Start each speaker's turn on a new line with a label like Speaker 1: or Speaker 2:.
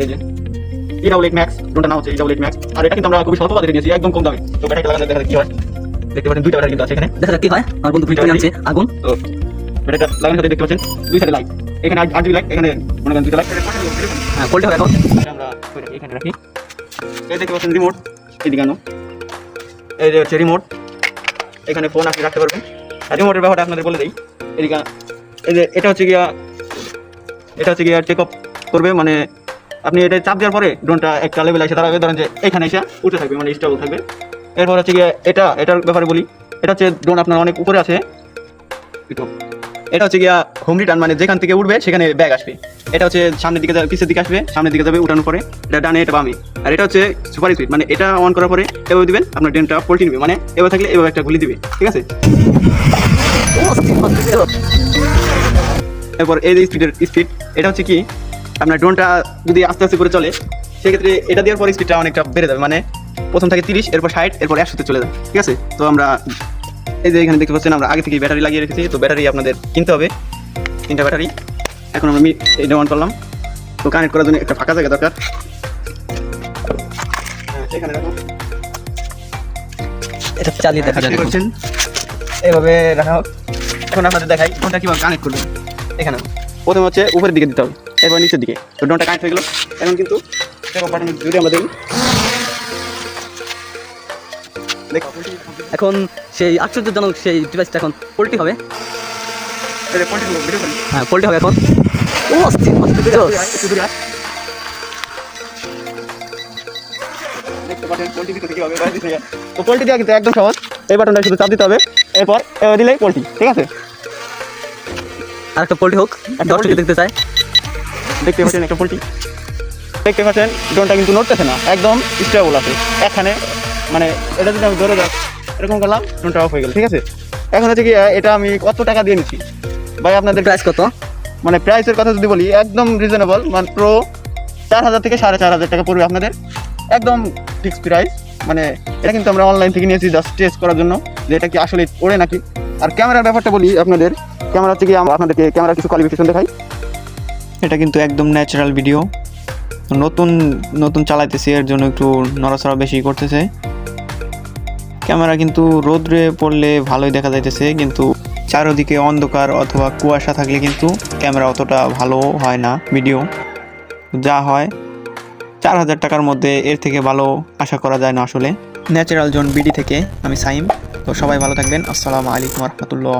Speaker 1: এই যে double eight max ড্রোনটার নাম হচ্ছে ই ডাবল ম্যাক্স আর এটা কিন্তু আমরা খুবই স্বল্প বাজেটে নিয়েছি একদম কম দামে। তো ব্যাটারি লাগালে দেখা কি হয়? দেখতে পাচ্ছেন দুইটা ব্যাটারি কিন্তু আছে এখানে।
Speaker 2: দেখা যাক কি হয়? আমার বন্ধু প্রিন্ট আনছে আগুন।
Speaker 1: তো ব্যাটারিটা লাগানোর সাথে দেখতে পাচ্ছেন দুই সাইডে লাইট এখানে আট জিবি লাইট এখানে মনে করেন দুইটা লাইট
Speaker 2: হ্যাঁ কোল্ডে হবে এখন।
Speaker 1: আমরা এখানে রাখি। এই দেখতে পাচ্ছেন রিমোট এদিকে আনো। এই যে হচ্ছে রিমোট এখানে ফোন আপনি রাখতে পারবেন। আর রিমোটের ব্যাপারটা আপনাদের বলে দিই। এদিকে এই যে এটা হচ্ছে গিয়া এটা হচ্ছে গিয়া টেক অফ করবে মানে আপনি এটা চাপ দেওয়ার পরে ড্রোনটা একটা লেভেল এসে দাঁড়াবে। ধরেন যে এখানে এসে উঠে থাকবে মানে স্টেবল থাকবে। এরপর হচ্ছে গিয়ে এটা, এটার ব্যাপারে বলি। এটা হচ্ছে ড্রোন আপনার অনেক উপরে আছে। এটা হচ্ছে গিয়া হোম রিটার্ন মানে যেখান থেকে উঠবে সেখানে ব্যাগ আসবে। এটা হচ্ছে সামনের দিকে পিছের দিকে আসবে, সামনের দিকে যাবে উঠানোর পরে। এটা ডানে, এটা বামে। আর এটা হচ্ছে সুপার স্পিড মানে এটা অন করার পরে এভাবে দিবেন, আপনার ড্রেনটা পোল্টি নেবে। মানে এভাবে থাকলে এভাবে একটা গুলি দিবে, ঠিক আছে? এরপর এই যে স্পিডের স্পিড এটা হচ্ছে কি আপনার ড্রোনটা যদি আস্তে আস্তে করে চলে সেক্ষেত্রে এটা দেওয়ার পর স্পিডটা অনেকটা বেড়ে যাবে। মানে প্রথম থেকে তিরিশ এরপর ষাট এরপর একশোতে চলে যাবে। ঠিক আছে? তো আমরা এই যে এখানে দেখতে পাচ্ছেন আমরা আগে থেকে ব্যাটারি লাগিয়ে রেখেছি। তো ব্যাটারি আপনাদের কিনতে হবে। তিনটা ব্যাটারি এখন আমরা এটা অন করলাম। তো কানেক্ট করার জন্য একটা ফাঁকা জায়গা দরকার। হ্যাঁ, এখানে রাখো।
Speaker 2: এটা চালিয়ে দেখা
Speaker 1: দেখতে পাচ্ছেন এভাবে রাখা হোক। এখন আপনাদের দেখাই ফোনটা কীভাবে কানেক্ট করবেন। এখানে। প্রথমে হচ্ছে উপরের দিকে দিতে হবে। এরপর নিচের দিকে। তো ড্রোনটা কানেক্ট হয়ে গেল। এখন কিন্তু বাটন যদি আমরা দেখো।
Speaker 2: এখন সেই আশ্চর্যজনক সেই ডিভাইসটা এখন পোল্টি হবে।
Speaker 1: পোল্ট্রি
Speaker 2: হ্যাঁ পোল্টি হবে এখন। ও
Speaker 1: পোল্ট্রি। তো পোল্ট্রি দেওয়া কিন্তু একদম সহজ। এই বাটনটা শুধু চাপ দিতে হবে। এরপর দিলেই পোল্ট্রি ঠিক আছে?
Speaker 2: আর একটা পোল্টি হোক
Speaker 1: একটা
Speaker 2: দর্শকে। দেখতে চাই।
Speaker 1: দেখতে পাচ্ছেন একটা পোল্ট্রি। দেখতে পাচ্ছেন ড্রোনটা কিন্তু নড়তেছে না একদম স্টেবল আছে। এখানে মানে এটা যদি আমি ধরে যাক এরকম করলাম ড্রোনটা অফ হয়ে গেল ঠিক আছে? এখন হচ্ছে কি এটা আমি কত টাকা দিয়ে নিচ্ছি? ভাই আপনাদের
Speaker 2: প্রাইস কত?
Speaker 1: মানে প্রাইসের কথা যদি বলি একদম রিজনেবল মাত্র চার হাজার থেকে সাড়ে চার হাজার টাকা পড়বে আপনাদের। একদম ফিক্স প্রাইস মানে এটা কিন্তু আমরা অনলাইন থেকে নিয়েছি জাস্ট টেস্ট করার জন্য যে এটা কি আসলে ওড়ে নাকি? আর ক্যামেরার ব্যাপারটা বলি আপনাদের ক্যামেরা হচ্ছে কি আমরা আপনাদেরকে ক্যামেরার কিছু কোয়ালিফিকেশন দেখাই।
Speaker 3: এটা কিন্তু একদম ন্যাচারাল ভিডিও নতুন নতুন চালাইতেছি, এর জন্য একটু নড়াচড়া বেশি করতেছে। ক্যামেরা কিন্তু রোদ্রে পড়লে ভালোই দেখা যাইতেছে, কিন্তু চারোদিকে অন্ধকার অথবা কুয়াশা থাকলে কিন্তু ক্যামেরা অতটা ভালো হয় না ভিডিও যা হয়, চার হাজার টাকার মধ্যে এর থেকে ভালো আশা করা যায় না আসলে। ন্যাচারাল জোন বিডি থেকে আমি সাইম, তো সবাই ভালো থাকবেন। আসসালামু আলাইকুম রহমতুল্লাহ।